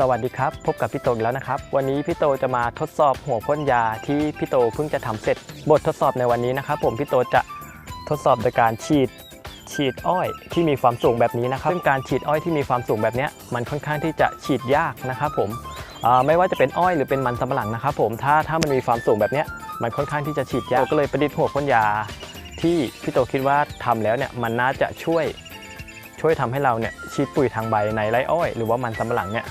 สวัสดีครับ พบกับพี่โตอีกแล้วนะครับ วันนี้พี่โตจะมาทดสอบหัวพ่นยาที่พี่โตเพิ่งจะทำเสร็จ บททดสอบในวันนี้นะครับ ผมพี่โตจะทดสอบโดยการฉีดฉีดอ้อยที่มีความสูงแบบนี้นะครับซึ่งการฉีดอ้อยที่มีความสูงแบบนี้มันค่อนข้างที่จะฉีดยากนะครับ ผมไม่ว่าจะเป็นอ้อยหรือเป็นมันสำปะหลังนะครับ ผมถ้าถ้ามันมีความสูงแบบนี้มันค่อนข้างที่จะฉีดยากก็เลยประดิษฐ์หัวพ่นยา ที่พี่โตคิดว่าทำแล้วเนี่ยมันน่าจะช่วยช่วยทำให้เราเนี่ยฉีดปุ๋ยทางใบในไร่อ้อย หรือว่ามันสำปะหลังเนี่ย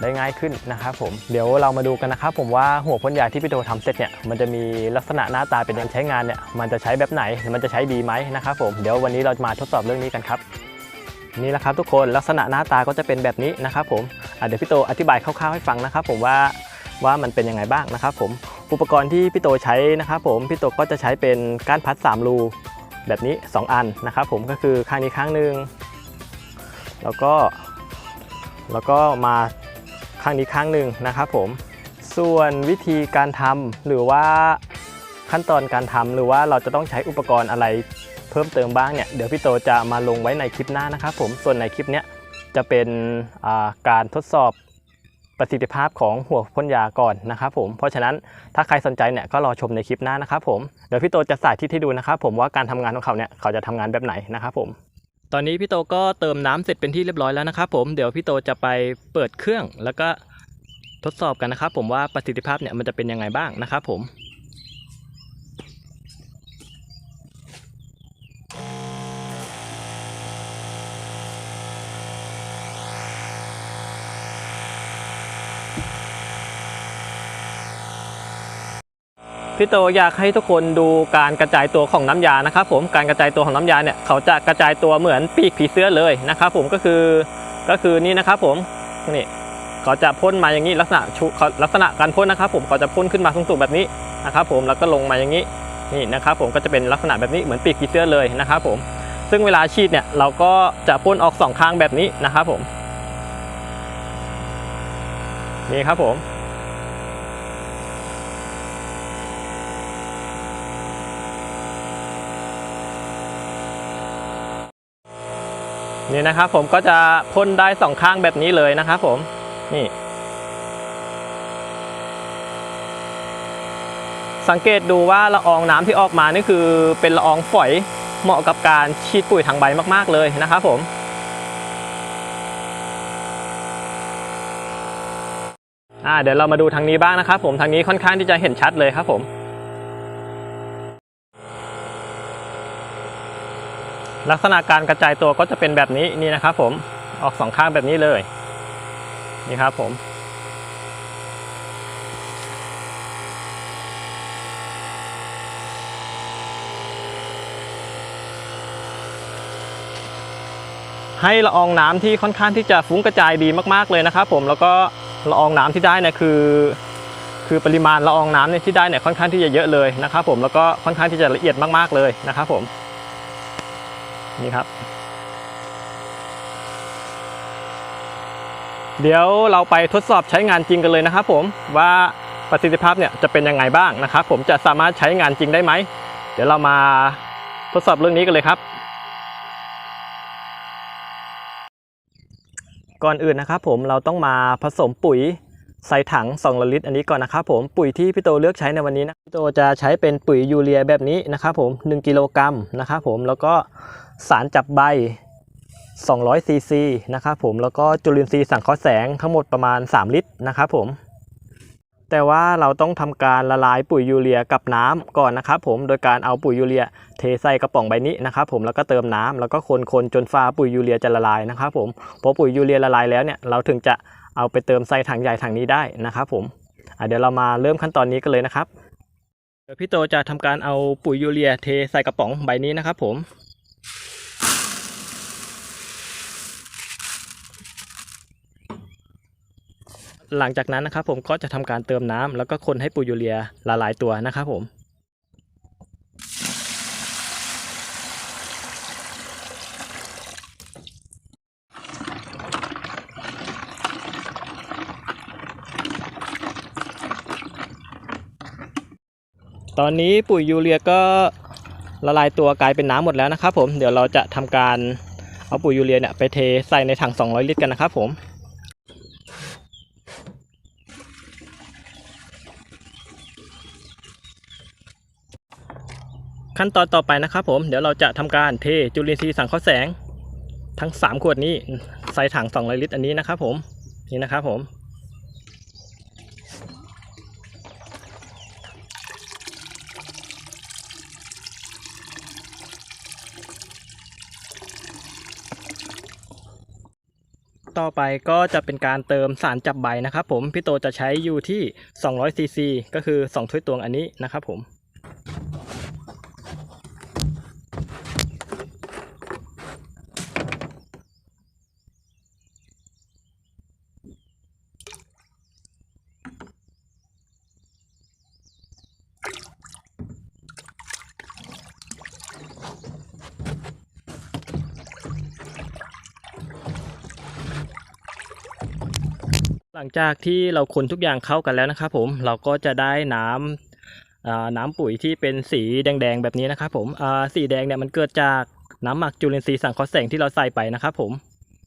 ได้ง่ายขึ้นนะครับผมเดี๋ยวเรามาดูกันนะครับผมว่าหัวพ่นยาที่พี่โตทำเสร็จเนี่ยมันจะมีลักษณะหน้าตาเป็นยังไงใช้งานเนี่ยมันจะใช้แบบไหนมันจะใช้ดีไหมนะครับผมเดี๋ยววันนี้เราจะมาทดสอบเรื่องนี้กันครับนี่แหละครับทุกคนลักษณะหน้าตาก็จะเป็นแบบนี้นะครับผมเดี๋ยวพี่โตอธิบายคร่าวๆให้ฟังนะครับผมว่าว่ามันเป็นยังไงบ้างนะครับผมอุปกรณ์ที่พี่โตใช้นะครับผมพี่โตก็จะใช้เป็นก้านพัดสามรูแบบนี้สองอันนะครับผมก็คือข้างนี้ข้างหนึ่งแล้วก็แล้วก็มา ข้างนี้ข้างหนึ่งนะครับผม ส่วนวิธีการทำหรือว่าขั้นตอนการทำหรือว่าเราจะต้องใช้อุปกรณ์อะไรเพิ่มเติมบ้างเนี่ยเดี๋ยวพี่โตจะมาลงไว้ในคลิปหน้านะครับผมส่วนในคลิปเนี้ยจะเป็นการทดสอบประสิทธิภาพของหัวพ่นยาก่อนนะครับผมเพราะฉะนั้นถ้าใครสนใจเนี่ยก็รอชมในคลิปหน้านะครับผมเดี๋ยวพี่โตจะสาธิตให้ดูนะครับผมว่าการทำงานของเขาเนี่ยเขาจะทำงานแบบไหนนะครับผม ตอนนี้พี่โตก็เติมน้ำเสร็จเป็นที่เรียบร้อยแล้วนะครับผมเดี๋ยวพี่โตจะไปเปิดเครื่องแล้วก็ทดสอบกันนะครับผมว่าประสิทธิภาพเนี่ยมันจะเป็นยังไงบ้างนะครับผม พี่โตอยากให้ทุกคนดูการกระจายตัวของน้ำยานะครับผมการกระจายตัวของน้ำยาเนี่ยเขาจะกระจายตัวเหมือนปีกผีเสื้อเลยนะครับผมก็คือก็คือนี่นะครับผมนี่เขาจะพ่นมาอย่างนี้ลักษณะชุลักษณะการพ่นนะครับ ผมเขาจะพ่นขึ้นมาสูงๆแบบนี้นะครับผมแล้วก็ลงมาอย่างนี้นี่นะครับผมก็จะเป็นลักษณะแบบนี้เหมือนปีกผีเสื้อเลยนะครับผมซึ่งเวลาฉีดเนี่ยเราก็จะพ่นออกสองข้างแบบนี้นะครับผมนี่ครับผม นี่นะครับผมก็จะพ่นได้สองข้างแบบนี้เลยนะครับผมนี่สังเกตดูว่าละอองน้ำที่ออกมานี่คือเป็นละอองฝอยเหมาะกับการฉีดปุ๋ยทางใบมากๆเลยนะครับผมเดี๋ยวเรามาดูทางนี้บ้างนะครับผมทางนี้ค่อนข้างที่จะเห็นชัดเลยครับผม ลักษณะการกระจายตัวก็จะเป็นแบบนี้นี่นะครับผมออกสองข้างแบบนี้เลยนี่ครับผมให้ละอองน้ำที่ค่อนข้างที่จะฟุ้งกระจายดีมากๆเลยนะครับผมแล้วก็ละอองน้ำที่ได้เนี่ยคือ คือปริมาณละอองน้ำเนี่ยที่ได้เนี่ยค่อนข้างที่จะเยอะเลยนะครับผมแล้วก็ค่อนข้างที่จะละเอียดมากๆเลยนะครับผม นี่ครับ เดี๋ยวเราไปทดสอบใช้งานจริงกันเลยนะครับผมว่าประสิทธิภาพเนี่ยจะเป็นยังไงบ้างนะครับผมจะสามารถใช้งานจริงได้ไหม เดี๋ยวเรามาทดสอบเรื่องนี้กันเลยครับ ก่อนอื่นนะครับผมเราต้องมาผสมปุ๋ย ใส่ถัง2ลิตรอันนี้ก่อนนะครับผมปุ๋ยที่พี่โตเลือกใช้ในวันนี้นะพี่โตจะใช้เป็นปุ๋ยยูเรียแบบนี้นะครับผม1กิโลกรัมนะครับผมแล้วก็สารจับใบ200ซีซีนะครับผมแล้วก็จุลินทรีย์สังเคราะห์แสงทั้งหมดประมาณ 3 ลิตรนะครับผม แต่ว่าเราต้องทำการละลายปุ๋ยยูเรียกับน้ำก่อนนะครับผมโดยการเอาปุ๋ยยูเรียเทใส่กระป๋องใบนี้นะครับผมแล้วก็เติมน้ำแล้วก็คนๆจนฟ้าปุ๋ยยูเรียจะละลายนะครับผมพอปุ๋ยยูเรียละลายแล้วเนี่ยเราถึงจะ เอาไปเติมใส่ถังใหญ่ถังนี้ได้นะครับผมเดี๋ยวเรามาเริ่มขั้นตอนนี้กันเลยนะครับเดี๋ยวพี่โตจะทำการเอาปุ๋ยยูเรียเทใส่กระป๋องใบนี้นะครับผมหลังจากนั้นนะครับผมก็จะทำการเติมน้ำแล้วก็คนให้ปุ๋ยยูเรียละลายตัวนะครับผม ตอนนี้ปุ๋ยยูเรียก็ละลายตัวกลายเป็นน้ำหมดแล้วนะครับผมเดี๋ยวเราจะทำการเอาปุ๋ยยูเรียเนี่ยไปเทใส่ในถัง 200 ลิตรกันนะครับผมขั้นตอนต่อไปนะครับผมเดี๋ยวเราจะทำการเทจุลินทรีย์สังเคราะห์แสง ทั้ง 3 ขวดนี้ใส่ถัง200ลิตรอันนี้นะครับผมนี่นะครับผม ต่อไปก็จะเป็นการเติมสารจับใบนะครับผม พี่โตจะใช้อยู่ที่ 200ซีซีก็คือ 2 ถ้วยตวงอันนี้นะครับผม หลังจากที่เราคนทุกอย่างเข้ากันแล้วนะครับผมเราก็จะได้น้ำอ่าน้ำปุ๋ยที่เป็นสีแดงๆแบบนี้นะครับผมสีแดงเนี่ยมันเกิดจากน้ำหมักจุลินทรีย์สังเคราะห์แสงที่เราใส่ไปนะครับผม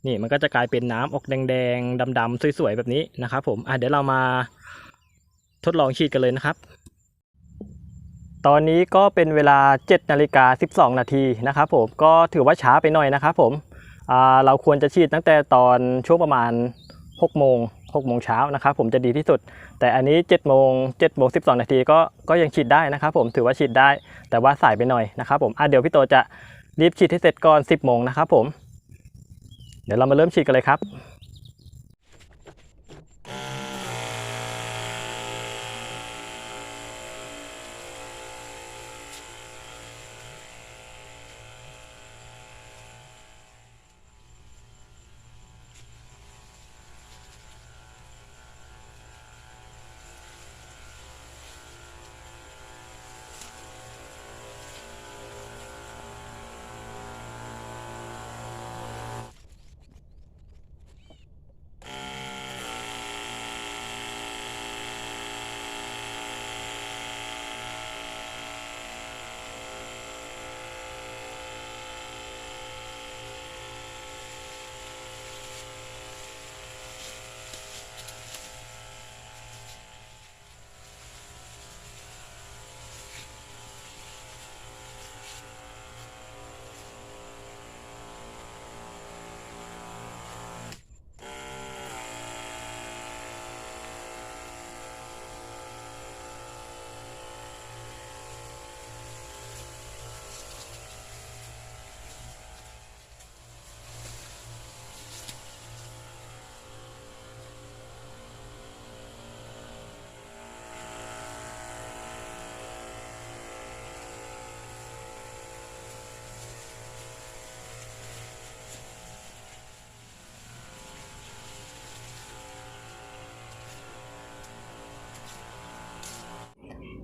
นี่มันก็จะกลายเป็นน้ำออกแดงๆดำๆสวยๆแบบนี้นะครับผมเดี๋ยวเรามาทดลองฉีดกันเลยนะครับ ตอนนี้ก็เป็นเวลา7นาฬิกา12 นาทีนะครับผมก็ถือว่าช้าไปหน่อยนะครับผมเราควรจะฉีดตั้งแต่ตอนช่วงประมาณ6โมง 6โมงเช้านะครับผมจะดีที่สุด แต่อันนี้7โมง7โมง12 นาทีก็ก็ยังฉีดได้นะครับผมถือว่าฉีดได้ แต่ว่าสายไปหน่อยนะครับผมอะเดี๋ยวพี่โตจะรีบฉีดให้เสร็จก่อน 10โมงนะครับผมเดี๋ยวเรามาเริ่มฉีดกันเลยครับ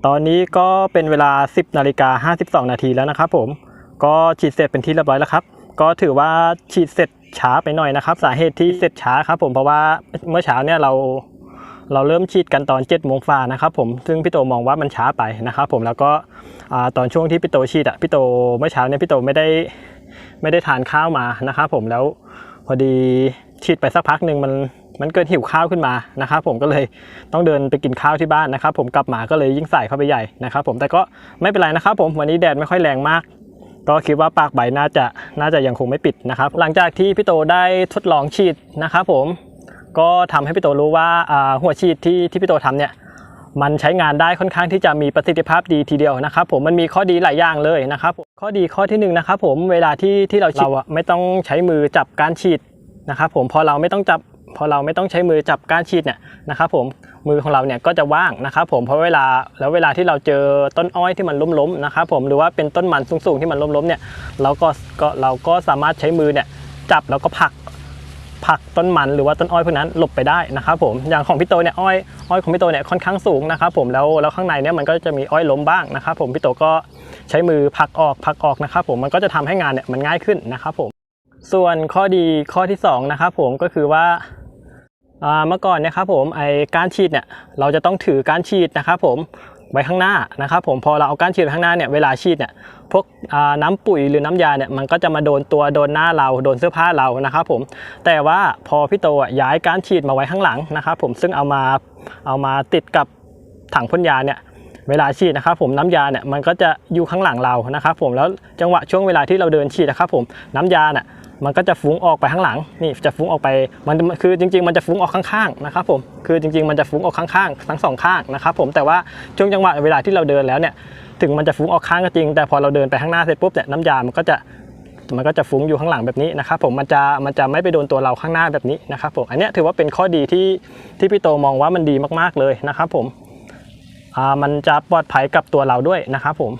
ตอนนี้ก็เป็นเวลา 10นาฬิกา52 นาทีแล้วนะครับผมก็ฉีดเสร็จเป็นที่เรียบร้อยแล้วครับ ก็ถือว่าฉีดเสร็จช้าไปหน่อยนะครับ สาเหตุที่เสร็จช้าครับผมเพราะว่าเมื่อเช้าเนี่ยเราเราเริ่มฉีดกันตอน7จ็ดโมงฝ่านะครับผมซึ่งพี่โตมองว่ามันช้าไปนะครับผมแล้วก็ตอนช่วงที่พี่โตฉีดอะพี่โตเมื่อเช้าเนี่ยพี่โตไม่ได้ไม่ได้ทานข้าวมานะครับผมแล้วพอดีฉีดไปสักพักหนึ่งมัน มันเกิดหิวข้าวขึ้นมานะครับผมก็เลยต้องเดินไปกินข้าวที่บ้านนะครับผมกลับมาก็เลยยิ่งใส่เข้าไปใหญ่นะครับผมแต่ก็ไม่เป็นไรนะครับผมวันนี้แดดไม่ค่อยแรงมาก ก็คิดว่าปากใบน่าจะน่าจะยังคงไม่ปิดนะครับ หลังจากที่พี่โตได้ทดลองฉีดนะครับผมก็ทำให้พี่โตรู้ว่าหัวฉีดที่ที่พี่โตทำเนี่ยมันใช้งานได้ค่อนข้างที่จะมีประสิทธิภาพดีทีเดียวนะครับผมมันมีข้อดีหลายอย่างเลยนะครับข้อดีข้อที่หนึ่งนะครับผมเวลาที่ที่เราเราไม่ต้องใช้มือจับการฉีดนะครับผมพอเราไม่ต้องจับ พอเราไม่ต้องใช้มือจับก้ารฉีดเนี่ยนะครับผมมือของเราเนี่ยก็จะว่างนะครับผมเพราะเวลาแล้วเวลาที่เราเจอต้นอ้อยที่มันล้มๆนะครับผมหรือว่าเป็นต้นมันสูงๆที่มันล้มๆเนี่ยเราก็ก็เราก็สามารถใช้มือเนี่ยจับแล้วก็ผลักผักต้นมันหรือว่าต้นอ้อยพวกนั้นหลบไปได้นะครับผมอย่างของพี่โตเนี่ยอ้อยอ้อยของพี่โตเนี่ยค่อนข้างสูงนะครับผมแล้วแล้วข้างในเนี่ยมันก็จะมีอ้อยล้มบ้างนะครับผมพี่โตก็ใช้มือผักออกผักออกนะครับผมมันก็จะทำให้งานเนี่ยมันง่ายขึ้นนะครับผมส่วนข้อดีข้อที่สองนะครับผมก็คือว่า เมื่อก่อนนี่ยครับผมไอการฉีดเนี่ยเราจะต้องถือการฉีดนะครับผมไว้ข้างหน้านะครับผมพอเราเอาการฉีดไวข้างหน้าเนี่ยเวลาฉีดเนี่ยพวกน้ำปุ๋ยหรือน้ำยาเนี่ยมันก็จะมาโดนตัวโดนหน้าเราโดนเสื้อผ้าเรานะครับผมแต่ว่าพอพี่โตย้ายการฉีดมาไว้ข้างหลังนะครับผมซึ่งเอามาเอามาติดกับถังพ่นยาเนี่ยเวลาฉีดนะครับผมน้ำยาเนี่ยมันก็จะอยู่ข้างหลังเรานะครับผมแล้วจังหวะช่วงเวลาที่เราเดินฉีดนะครับผมน้ำยาน่ะ มันก็จะฟุ้งออกไปข้างหลังนี่จะฟุ้งออกไปมันคือจริง ๆ มันจะฟุ้งออกข้างๆนะครับผมคือจริง ๆ มันจะฟุ้งออกข้างๆทั้งสองข้างนะครับผมแต่ว่าช่วงจังหวะเวลาที่เราเดินแล้วเนี่ยถึงมันจะฟุ้งออกข้างก็จริง แต่พอเราเดินไปข้างหน้าเสร็จปุ๊บเนี่ยน้ำยา มันก็จะมันก็จะฟุ้งอยู่ข้างหลังแบบนี้นะครับผมมันจะมันจะไม่ไปโดนตัวเราข้างหน้าแบบนี้นะครับผมอันนี้ถือว่าเป็นข้อดีที่ที่พี่โตมองว่ามันดีมากๆเลยนะครับผมอ่ามันจะปลอดภัยกับตัวเราด้วยนะครับผม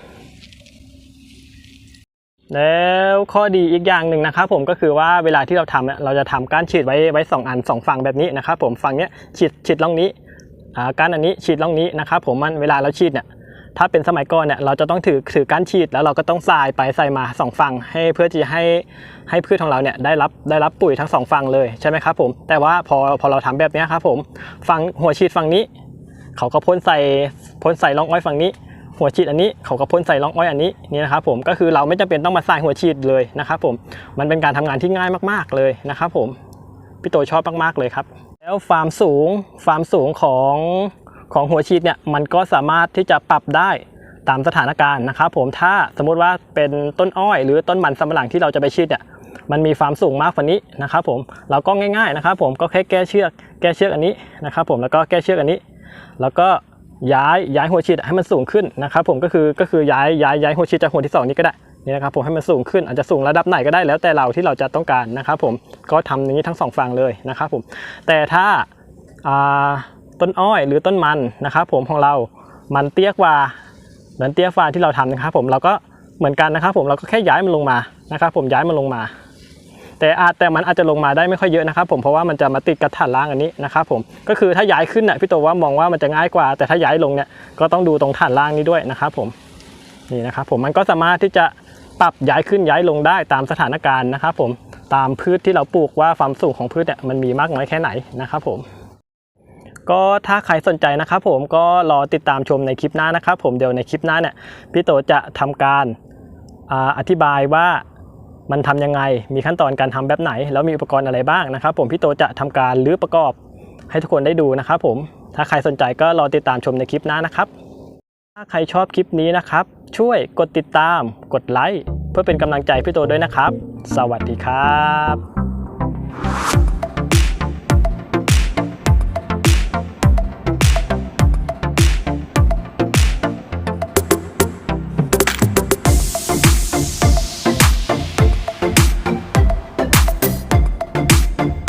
แล้วข้อดีอีกอย่างหนึ่งนะครับผมก็คือว่าเวลาที่เราทำเนี่ยเราจะทำการฉีดไว้ไว้สองอันสองฝั่งแบบนี้นะครับผมฝั่งเนี้ยฉีดฉีดล่องนี้อ่าการอันนี้ฉีดล่องนี้นะครับผมมันเวลาเราฉีดเนี่ยถ้าเป็นสมัยก่อนเนี่ยเราจะต้องถือถือการฉีดแล้วเราก็ต้องสายไปใส่มาสองฝั่งให้เพื่อที่จะให้ให้พืชของเราเนี่ยได้รับได้รับปุ๋ยทั้งสองฝั่งเลยใช่ไหมครับผมแต่ว่าพอพอเราทำแบบนี้ครับผมฝั่งหัวฉีดฝั่งนี้ เขาก็พ่นใส่พ่นใส่ร่องอ้อยฝั่งนี้ หัวฉีดอันนี้เขาก็พ่นใส่ร่องอ้อยอันนี้นี่นะครับผมก็คือเราไม่จำเป็นต้องมาใส่หัวฉีดเลยนะครับผมมันเป็นการทำงานที่ง่ายมากๆเลยนะครับผมพี่โตชอบมากๆเลยครับ แล้วฟาร์มสูงฟาร์มสูงของของหัวฉีดเนี่ยมันก็สามารถที่จะปรับได้ตามสถานการณ์นะครับผมถ้าสมมุติว่าเป็นต้นอ้อย หรือต้นมันสำปะหลังที่เราจะไปฉีดเนี่ยมันมีฟาร์มสูงมากกว่านี้นะครับผมเราก็ง่ายๆนะครับผมก็แค่แก้เชือกแก้เชือกอันนี้นะครับผมแล้วก็แก้เชือกอันนี้ แล้วก็ ย้ายย้ายหัวฉีดให้มันสูงขึ้นนะครับผมก็คือก็คือย้ายย้ายย้ายหัวฉีดจากหัวที่สองนี้ก็ได้นี่นะครับผมให้มันสูงขึ้นอาจจะสูงระดับไหนก็ได้แล้วแต่เราที่เราจะต้องการนะครับผมก็ทำอย่างนี้ทั้งสองฝั่งเลยนะครับผมแต่ถ้าาต้นอ้อยหรือต้นมันนะครับผมของเรา มันเตี้ยกว่าเหมือนเตี้ยฟ้าที่เราทำนะครับผมเราก็เหมือนกันนะครับผมเราก็แค่ย้ายมันลงมานะครับผมย้ายมันลงมา แต่อาจแต่มันอาจจะลงมาได้ไม่ค่อยเยอะนะครับผมเพราะว่ามันจะมาติดกับฐานล่างอันนี้นะครับผมก็คือถ้าย้ายขึ้นน่ะพี่โตว่ามองว่ามันจะง่ายกว่า แต่ถ้าย้ายลงเนี่ยก็ต้องดูตรงฐานล่างนี้ด้วยนะครับผมนี่นะครับผมมันก็สามารถที่จะปรับย้ายขึ้นย้ายลงได้ตามสถานการณ์นะครับผมตามพืชที่เราปลูกว่าความสูงของพืชเนี่ยมันมีมากน้อยแค่ไหนนะครับผมก็ถ้าใครสนใจนะครับผมก็รอติดตามชมในคลิปหน้านะครับผมเดี๋ยวในคลิปหน้าเนี่ยพี่โตจะทำการอาอธิบายว่า มันทำยังไง มีขั้นตอนการทำแบบไหน แล้วมีอุปกรณ์อะไรบ้างนะครับ ผมพี่โตจะทำการรื้อประกอบให้ทุกคนได้ดูนะครับผม ถ้าใครสนใจก็รอติดตามชมในคลิปหน้านะครับ ถ้าใครชอบคลิปนี้นะครับ ช่วยกดติดตาม กดไลค์ เพื่อเป็นกำลังใจพี่โตด้วยนะครับ สวัสดีครับ